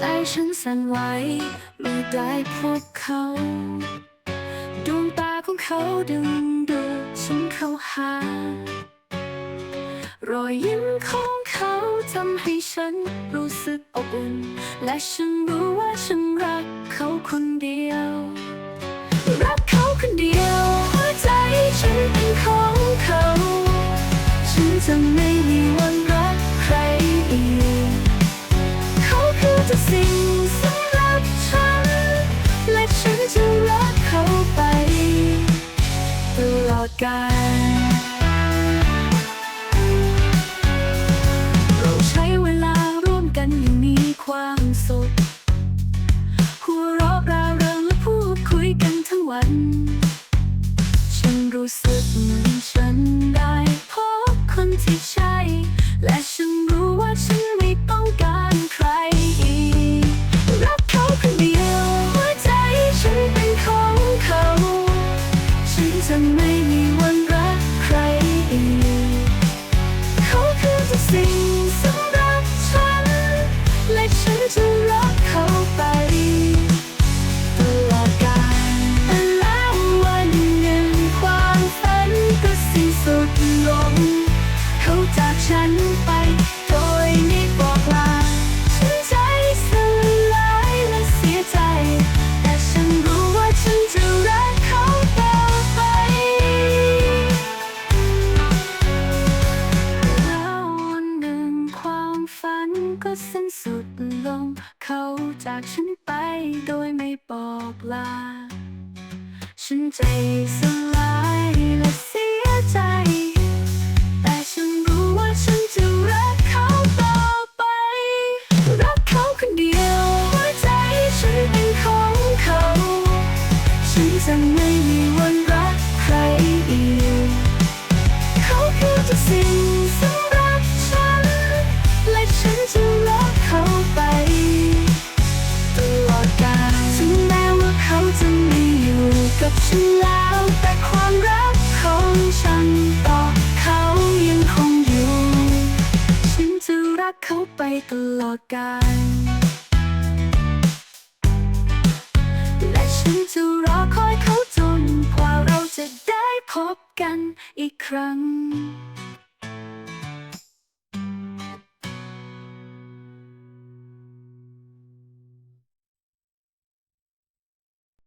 ใจฉันสั่นไหวเมื่อได้พบเขาดวงตาของเขาดึงดูดฉันเข้าหารอยยิ้มของเขาทำให้ฉันรู้สึกอบอุ่น และฉันรู้ว่าฉันรักเขาคนเดียว รักเขาคนเดียว หัวใจฉันเป็นของเขา ฉันจะไม่ กาลเราใช้เวลาร่วมกันอย่างมีความสุขหัวเราะราเริงและพูดคุยกันทั้งวัน ฉันรู้สึกเหมือนฉันได้พบคนที่ใช่ และฉันรู้ว่าฉันไม่ต้องการใครอีกรักเขาคนเดียวหัวใจฉันเป็นของเขา ฉันจะไม่มี ลง เขาจากฉันไปโดยไม่บอกลา ฉันใจสลายและ กับฉันแล้วแต่ความรักของฉันต่อเขายังคงอยู่ ฉันจะรักเขาไปตลอดกาลและฉันจะรอคอยเขาจนกว่าเราจะได้พบกันอีกครั้ง